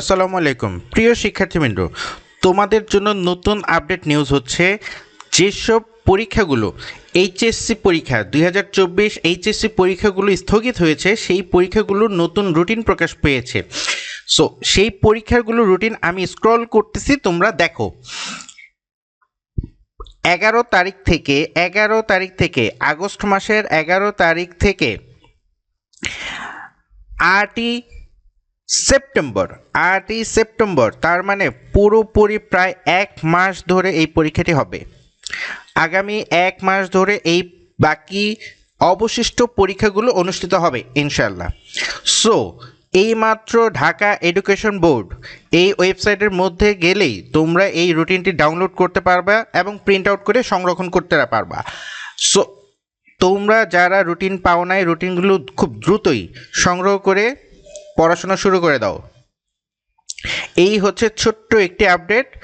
আসসালামু আলাইকুম। প্রিয় শিক্ষার্থীবৃন্দ, তোমাদের জন্য নতুন আপডেট নিউজ হচ্ছে যেসব পরীক্ষাগুলো এইচএসসি পরীক্ষা, দুই হাজার চব্বিশ এইচএসসি পরীক্ষাগুলো স্থগিত হয়েছে, সেই পরীক্ষাগুলোর নতুন রুটিন প্রকাশ পেয়েছে। সো সেই পরীক্ষাগুলোর রুটিন আমি স্ক্রল করতেছি, তোমরা দেখো। এগারো তারিখ থেকে, এগারো তারিখ থেকে, আগস্ট মাসের এগারো তারিখ থেকে আটই সেপ্টেম্বর, আটই সেপ্টেম্বর, তার মানে পুরোপুরি প্রায় এক মাস ধরে এই পরীক্ষাটি হবে। আগামী এক মাস ধরে এই বাকি অবশিষ্ট পরীক্ষাগুলো অনুষ্ঠিত হবে ইনশাল্লাহ সো এইমাত্র ঢাকা এডুকেশন বোর্ড এই ওয়েবসাইটের মধ্যে গেলেই তোমরা এই রুটিনটি ডাউনলোড করতে পারবা এবং প্রিন্ট আউট করে সংরক্ষণ করতে পারবা। সো তোমরা যারা রুটিন পাও নাই, রুটিনগুলো খুব দ্রুতই সংগ্রহ করে পড়াশোনা শুরু করে দাও। এই হচ্ছে ছোট্ট একটি আপডেট